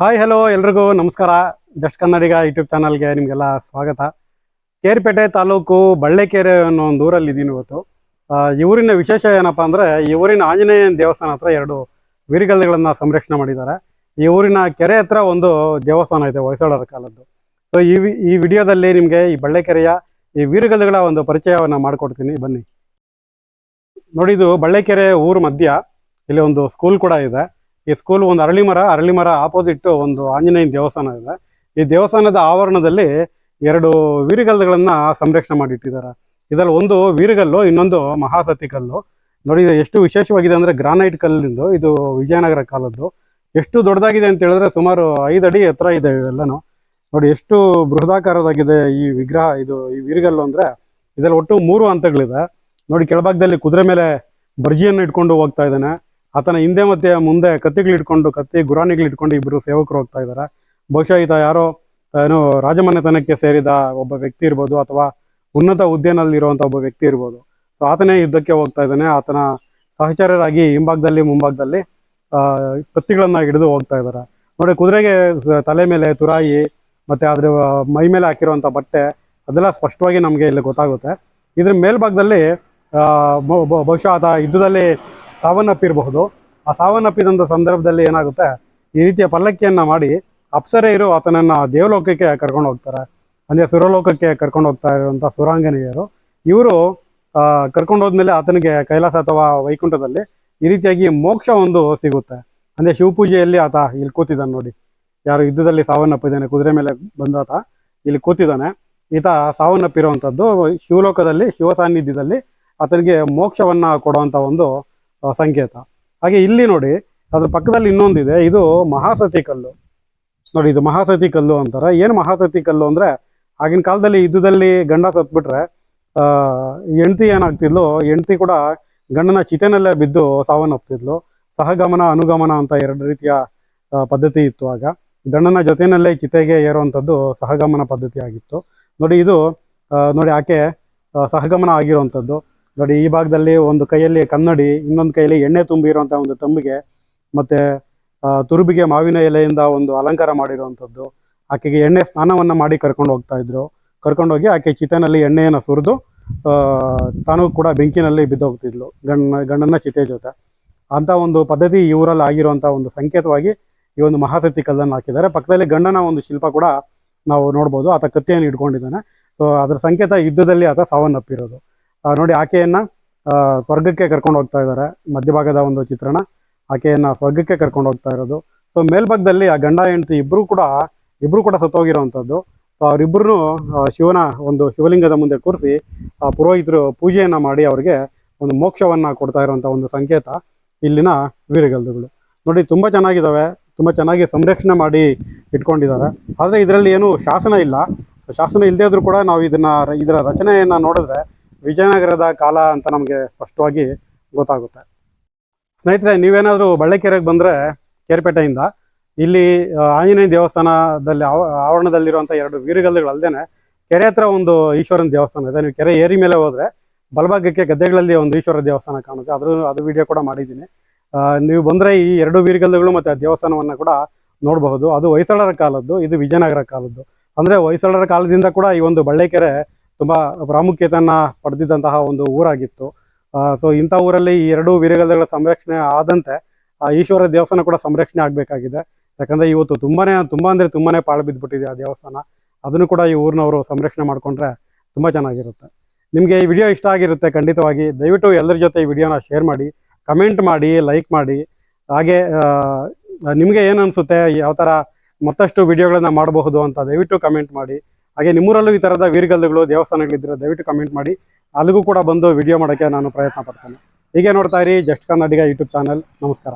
Hi hello ಎಲ್ರಿಗೂ ನಮಸ್ಕಾರ. Just ಕನ್ನಡಿಗ YouTube ಚಾನಲ್ಗೆ ನಿಮಗೆಲ್ಲ ಸ್ವಾಗತ. ಕೇರ್ಪೇಟೆ ತಾಲೂಕು ಬಳ್ಳೆಕೆರೆ ಅನ್ನೋ ಒಂದು ಊರಲ್ಲಿ ಇದ್ದೀನಿ ಇವತ್ತು. ಊರಿನ ವಿಶೇಷ ಏನಪ್ಪ ಅಂದರೆ ಈ ಊರಿನ ಆಂಜನೇಯನ ದೇವಸ್ಥಾನ ಹತ್ರ ಎರಡು ವೀರಗಲ್ಲೆಗಳನ್ನು ಸಂರಕ್ಷಣೆ ಮಾಡಿದ್ದಾರೆ. ಈ ಊರಿನ ಕೆರೆ ಹತ್ರ ಒಂದು ದೇವಸ್ಥಾನ ಇದೆ ಹೊಯ್ಸಳರ ಕಾಲದ್ದು. ಸೊ ಈ ಈ ವಿಡಿಯೋದಲ್ಲಿ ನಿಮಗೆ ಈ ಬಳ್ಳೆಕೆರೆಯ ಈ ವೀರಗಲ್ಲುಗಳ ಒಂದು ಪರಿಚಯವನ್ನು ಮಾಡಿಕೊಡ್ತೀನಿ. ಬನ್ನಿ. ನೋಡಿ, ಇದು ಬಳ್ಳೆಕೆರೆ ಊರು ಮಧ್ಯ. ಇಲ್ಲಿ ಒಂದು ಸ್ಕೂಲ್ ಕೂಡ ಇದೆ. ಈ ಸ್ಕೂಲ್ ಒಂದು ಅರಳಿ ಮರ ಅರಳಿ ಮರ ಆಪೋಸಿಟ್ ಒಂದು ಆಂಜನೇಯನ ದೇವಸ್ಥಾನ ಇದೆ. ಈ ದೇವಸ್ಥಾನದ ಆವರಣದಲ್ಲಿ ಎರಡು ವೀರಗಲ್ಲುಗಳನ್ನ ಸಂರಕ್ಷಣೆ ಮಾಡಿಟ್ಟಿದ್ದಾರೆ. ಇದರಲ್ಲಿ ಒಂದು ವೀರಗಲ್ಲು, ಇನ್ನೊಂದು ಮಹಾಸತಿ ಕಲ್ಲು. ನೋಡಿ ಎಷ್ಟು ವಿಶೇಷವಾಗಿದೆ ಅಂದ್ರೆ ಗ್ರಾನೈಟ್ ಕಲ್ಲಿಂದು, ಇದು ವಿಜಯನಗರ ಕಾಲದ್ದು. ಎಷ್ಟು ದೊಡ್ಡದಾಗಿದೆ ಅಂತ ಹೇಳಿದ್ರೆ ಸುಮಾರು ಐದು ಅಡಿ ಎತ್ತರ ಇದೆ ಇವೆಲ್ಲನೂ. ನೋಡಿ, ಎಷ್ಟು ಬೃಹದಾಕಾರದಾಗಿದೆ ಈ ವಿಗ್ರಹ, ಇದು ಈ ವೀರಗಲ್ಲು ಅಂದ್ರೆ. ಇದರಲ್ಲಿ ಒಟ್ಟು ಮೂರು ಹಂತಗಳಿದೆ. ನೋಡಿ, ಕೆಳಭಾಗದಲ್ಲಿ ಕುದುರೆ ಮೇಲೆ ಬರ್ಜಿಯನ್ನು ಇಟ್ಕೊಂಡು ಹೋಗ್ತಾ ಇದ್ದಾನೆ. ಆತನ ಹಿಂದೆ ಮತ್ತೆ ಮುಂದೆ ಕತ್ತಿಗಳು ಇಟ್ಕೊಂಡು, ಕತ್ತಿ ಗುರಾಣಿಗಳು ಇಟ್ಕೊಂಡು ಇಬ್ಬರು ಸೇವಕರು ಹೋಗ್ತಾ ಇದ್ದಾರೆ ಬಹುಶಃ ಈತ ಯಾರೋ, ಏನು ರಾಜಮನೆತನಕ್ಕೆ ಸೇರಿದ ಒಬ್ಬ ವ್ಯಕ್ತಿ ಇರ್ಬೋದು ಅಥವಾ ಉನ್ನತ ಹುದ್ದೆನಲ್ಲಿ ಇರುವಂತ ಒಬ್ಬ ವ್ಯಕ್ತಿ ಇರ್ಬೋದು. ಸೊ ಆತನೇ ಯುದ್ಧಕ್ಕೆ ಹೋಗ್ತಾ ಇದ್ದಾನೆ. ಆತನ ಸಹಚರ್ಯರಾಗಿ ಹಿಂಭಾಗದಲ್ಲಿ, ಮುಂಭಾಗದಲ್ಲಿ ಕತ್ತಿಗಳನ್ನ ಹಿಡಿದು ಹೋಗ್ತಾ ಇದ್ದಾರೆ ನೋಡಿ, ಕುದುರೆಗೆ ತಲೆ ಮೇಲೆ ತುರಾಯಿ, ಮತ್ತೆ ಅದ್ರ ಮೈ ಮೇಲೆ ಹಾಕಿರುವಂತ ಬಟ್ಟೆ, ಅದೆಲ್ಲ ಸ್ಪಷ್ಟವಾಗಿ ನಮಗೆ ಇಲ್ಲಿ ಗೊತ್ತಾಗುತ್ತೆ. ಇದ್ರ ಮೇಲ್ಭಾಗದಲ್ಲಿ ಬಹುಶಃ ಆತ ಯುದ್ಧದಲ್ಲಿ ಸಾವನ್ನಪ್ಪಿರಬಹುದು. ಆ ಸಾವನ್ನಪ್ಪಿದಂಥ ಸಂದರ್ಭದಲ್ಲಿ ಏನಾಗುತ್ತೆ? ಈ ರೀತಿಯ ಪಲ್ಲಕ್ಕಿಯನ್ನು ಮಾಡಿ ಅಪ್ಸರೆಯರು ಆತನನ್ನ ದೇವಲೋಕಕ್ಕೆ ಕರ್ಕೊಂಡು ಹೋಗ್ತಾರೆ. ಅಂದರೆ ಸುರಲೋಕಕ್ಕೆ ಕರ್ಕೊಂಡು ಹೋಗ್ತಾ ಇರುವಂಥ ಸುರಾಂಗನೆಯರು ಇವರು ಕರ್ಕೊಂಡು ಹೋದ್ಮೇಲೆ ಆತನಿಗೆ ಕೈಲಾಸ ಅಥವಾ ವೈಕುಂಠದಲ್ಲಿ ಈ ರೀತಿಯಾಗಿ ಮೋಕ್ಷ ಒಂದು ಸಿಗುತ್ತೆ. ಅಂದರೆ ಶಿವಪೂಜೆಯಲ್ಲಿ ಆತ ಇಲ್ಲಿ ಕೂತಿದ್ದಾನೆ ನೋಡಿ. ಯಾರು ಯುದ್ಧದಲ್ಲಿ ಸಾವನ್ನಪ್ಪಿದ್ದಾನೆ, ಕುದುರೆ ಮೇಲೆ ಬಂದಾತ ಇಲ್ಲಿ ಕೂತಿದ್ದಾನೆ. ಈತ ಸಾವನ್ನಪ್ಪಿರುವಂಥದ್ದು ಶಿವಲೋಕದಲ್ಲಿ, ಶಿವ ಸಾನ್ನಿಧ್ಯದಲ್ಲಿ ಆತನಿಗೆ ಮೋಕ್ಷವನ್ನ ಕೊಡುವಂಥ ಒಂದು ಸಂಕೇತ. ಹಾಗೆ ಇಲ್ಲಿ ನೋಡಿ, ಅದ್ರ ಪಕ್ಕದಲ್ಲಿ ಇನ್ನೊಂದಿದೆ, ಇದು ಮಹಾಸತಿ ಕಲ್ಲು. ನೋಡಿ, ಇದು ಮಹಾಸತಿ ಕಲ್ಲು ಅಂತಾರೆ. ಏನು ಮಹಾಸತಿ ಕಲ್ಲು ಅಂದರೆ, ಆಗಿನ ಕಾಲದಲ್ಲಿ ಯುದ್ಧದಲ್ಲಿ ಗಂಡ ಸತ್ಬಿಟ್ರೆ ಹೆಂಡ್ತಿ ಏನಾಗ್ತಿದ್ಲು, ಹೆಂಡತಿ ಕೂಡ ಗಂಡನ ಚಿತೆನಲ್ಲೇ ಬಿದ್ದು ಸಾವನ್ನಪ್ತಿದ್ಲು. ಸಹಗಮನ, ಅನುಗಮನ ಅಂತ ಎರಡು ರೀತಿಯ ಪದ್ಧತಿ ಇತ್ತು ಆಗ. ಗಂಡನ ಜೊತೆಯಲ್ಲೇ ಚಿತೆಗೆ ಏರುವಂಥದ್ದು ಸಹಗಮನ ಪದ್ಧತಿ ಆಗಿತ್ತು. ನೋಡಿ, ಇದು ನೋಡಿ, ಆಕೆ ಸಹಗಮನ ಆಗಿರುವಂಥದ್ದು. ನೋಡಿ, ಈ ಭಾಗದಲ್ಲಿ ಒಂದು ಕೈಯಲ್ಲಿ ಕನ್ನಡಿ, ಇನ್ನೊಂದು ಕೈಯಲ್ಲಿ ಎಣ್ಣೆ ತುಂಬಿರುವಂತಹ ಒಂದು ತಂಬಿಗೆ, ಮತ್ತೆ ತುರುಬಿಗೆ ಮಾವಿನ ಎಲೆಯಿಂದ ಒಂದು ಅಲಂಕಾರ ಮಾಡಿರುವಂಥದ್ದು. ಆಕೆಗೆ ಎಣ್ಣೆ ಸ್ನಾನವನ್ನ ಮಾಡಿ ಕರ್ಕೊಂಡು ಹೋಗ್ತಾ ಇದ್ರು. ಕರ್ಕೊಂಡೋಗಿ ಆಕೆ ಚಿತೆನಲ್ಲಿ ಎಣ್ಣೆಯನ್ನು ಸುರಿದು ತಾನು ಕೂಡ ಬೆಂಕಿನಲ್ಲಿ ಬಿದ್ದೋಗ್ತಿದ್ಲು, ಗಂಡ, ಗಂಡನ ಚಿತೆ ಜೊತೆ. ಅಂತ ಒಂದು ಪದ್ಧತಿ ಊರಲ್ಲಿ ಆಗಿರುವಂಥ ಒಂದು ಸಂಕೇತವಾಗಿ ಈ ಒಂದು ಮಹಾಸತಿ ಕಲ್ಲನ್ನು ಹಾಕಿದ್ದಾರೆ. ಪಕ್ಕದಲ್ಲಿ ಗಂಡನ ಒಂದು ಶಿಲ್ಪ ಕೂಡ ನಾವು ನೋಡ್ಬೋದು, ಆತ ಕತ್ತಿಯನ್ನು ಇಟ್ಕೊಂಡಿದ್ದಾನೆ ಸೊ ಅದರ ಸಂಕೇತ ಯುದ್ಧದಲ್ಲಿ ಆತ ಸಾವನ್ನಪ್ಪಿರೋದು. ನೋಡಿ, ಆಕೆಯನ್ನ ಸ್ವರ್ಗಕ್ಕೆ ಕರ್ಕೊಂಡು ಹೋಗ್ತಾ ಇದ್ದಾರೆ. ಮಧ್ಯಭಾಗದ ಒಂದು ಚಿತ್ರಣ. ಆಕೆಯನ್ನ ಸ್ವರ್ಗಕ್ಕೆ ಕರ್ಕೊಂಡು ಹೋಗ್ತಾ ಇರೋದು. ಸೊ ಮೇಲ್ಭಾಗದಲ್ಲಿ ಆ ಗಂಡ, ಹೆಂಡತಿ ಇಬ್ರು ಕೂಡ ಇಬ್ರು ಕೂಡ ಸತ್ತೋಗಿರೋವಂಥದ್ದು ಸೊ ಅವರಿಬ್ಬರು ಶಿವನ ಒಂದು ಶಿವಲಿಂಗದ ಮುಂದೆ ಕೂರಿಸಿ, ಆ, ಪುರೋಹಿತರು ಪೂಜೆಯನ್ನ ಮಾಡಿ ಅವರಿಗೆ ಒಂದು ಮೋಕ್ಷವನ್ನ ಕೊಡ್ತಾ ಇರುವಂತ ಒಂದು ಸಂಕೇತ ಇಲ್ಲಿನ ವೀರಗಲ್ದುಗಳು. ನೋಡಿ, ತುಂಬಾ ಚೆನ್ನಾಗಿದ್ದಾವೆ ತುಂಬಾ ಚೆನ್ನಾಗಿ ಸಂರಕ್ಷಣೆ ಮಾಡಿ ಇಟ್ಕೊಂಡಿದ್ದಾರೆ. ಆದರೆ ಇದರಲ್ಲಿ ಏನು ಶಾಸನ ಇಲ್ಲ. ಸೊ ಶಾಸನ ಇಲ್ಲದೇ ಆದ್ರೂ ಕೂಡ ನಾವು ಇದನ್ನ, ಇದರ ರಚನೆಯನ್ನ ನೋಡಿದ್ರೆ ವಿಜಯನಗರದ ಕಾಲ ಅಂತ ನಮಗೆ ಸ್ಪಷ್ಟವಾಗಿ ಗೊತ್ತಾಗುತ್ತೆ. ಸ್ನೇಹಿತರೆ, ನೀವೇನಾದರೂ ಬಳ್ಳಕೆರೆಗೆ ಬಂದರೆ ಕೇರ್ಪೇಟೆಯಿಂದ, ಇಲ್ಲಿ ಆಂಜನೇಯ ದೇವಸ್ಥಾನದಲ್ಲಿ ಆವ ಆವರಣದಲ್ಲಿರುವಂಥ ಎರಡು ವೀರಗಲ್ಲುಗಳು ಅಲ್ಲದೆ ಕೆರೆ ಹತ್ರ ಒಂದು ಈಶ್ವರನ ದೇವಸ್ಥಾನ ಇದೆ. ನೀವು ಕೆರೆ ಏರಿ ಮೇಲೆ ಹೋದರೆ ಬಲಭಾಗಕ್ಕೆ ಗದ್ದೆಗಳಲ್ಲಿ ಒಂದು ಈಶ್ವರ ದೇವಸ್ಥಾನ ಕಾಣುತ್ತೆ. ಅದ್ರ, ಅದು ವಿಡಿಯೋ ಕೂಡ ಮಾಡಿದ್ದೀನಿ. ನೀವು ಬಂದರೆ ಈ ಎರಡು ವೀರಗಲ್ಲುಗಳು ಮತ್ತು ಆ ದೇವಸ್ಥಾನವನ್ನು ಕೂಡ ನೋಡಬಹುದು. ಅದು ಹೊಯ್ಸಳರ ಕಾಲದ್ದು, ಇದು ವಿಜಯನಗರ ಕಾಲದ್ದು. ಅಂದರೆ ಹೊಯ್ಸಳರ ಕಾಲದಿಂದ ಕೂಡ ಈ ಒಂದು ಬಳ್ಳೆಕೆರೆ ತುಂಬ ಪ್ರಾಮುಖ್ಯತೆಯನ್ನು ಪಡೆದಿದ್ದಂತಹ ಒಂದು ಊರಾಗಿತ್ತು. ಸೊ ಇಂಥ ಊರಲ್ಲಿ ಈ ಎರಡು ವೀರಗಲ್ಲುಗಳ ಸಂರಕ್ಷಣೆ ಆದಂತೆ ಈಶ್ವರ ದೇವಸ್ಥಾನ ಕೂಡ ಸಂರಕ್ಷಣೆ ಆಗಬೇಕಾಗಿದೆ. ಯಾಕಂದರೆ ಇವತ್ತು ತುಂಬಾನೇ, ತುಂಬ ಅಂದರೆ ತುಂಬಾನೇ ಪಾಳು ಬಿದ್ದುಬಿಟ್ಟಿದೆ ಆ ದೇವಸ್ಥಾನ. ಅದನ್ನು ಕೂಡ ಈ ಊರಿನವರು ಸಂರಕ್ಷಣೆ ಮಾಡಿಕೊಂಡ್ರೆ ತುಂಬ ಚೆನ್ನಾಗಿರುತ್ತೆ. ನಿಮಗೆ ಈ ವಿಡಿಯೋ ಇಷ್ಟ ಆಗಿರುತ್ತೆ ಖಂಡಿತವಾಗಿ. ದಯವಿಟ್ಟು ಎಲ್ಲರ ಜೊತೆ ಈ ವಿಡಿಯೋನ ಶೇರ್ ಮಾಡಿ, ಕಮೆಂಟ್ ಮಾಡಿ, ಲೈಕ್ ಮಾಡಿ. ಹಾಗೆ ನಿಮಗೆ ಏನು ಅನಿಸುತ್ತೆ, ಯಾವ ಥರ ಮತ್ತಷ್ಟು ವಿಡಿಯೋಗಳನ್ನ ಮಾಡಬಹುದು ಅಂತ ದಯವಿಟ್ಟು ಕಮೆಂಟ್ ಮಾಡಿ. ಹಾಗೆ ನಿಮ್ಮೂರಲ್ಲೂ ಈ ತರದ ವೀರಗಲ್ಲುಗಳು ದೇವಸ್ಥಾನಗಳಿದ್ರೆ ದಯವಿಟ್ಟು ಕಮೆಂಟ್ ಮಾಡಿ. ಅಲ್ಲಿಗೂ ಕೂಡ ಬಂದು ವಿಡಿಯೋ ಮಾಡೋಕ್ಕೆ ನಾನು ಪ್ರಯತ್ನ ಪಡ್ತೇನೆ. ಹೀಗೆ ನೋಡ್ತಾ ಇರಿ, ಜಸ್ಟ್ ಕನ್ನಡಿಗ ಯೂಟ್ಯೂಬ್ ಚಾನಲ್ ನಮಸ್ಕಾರ.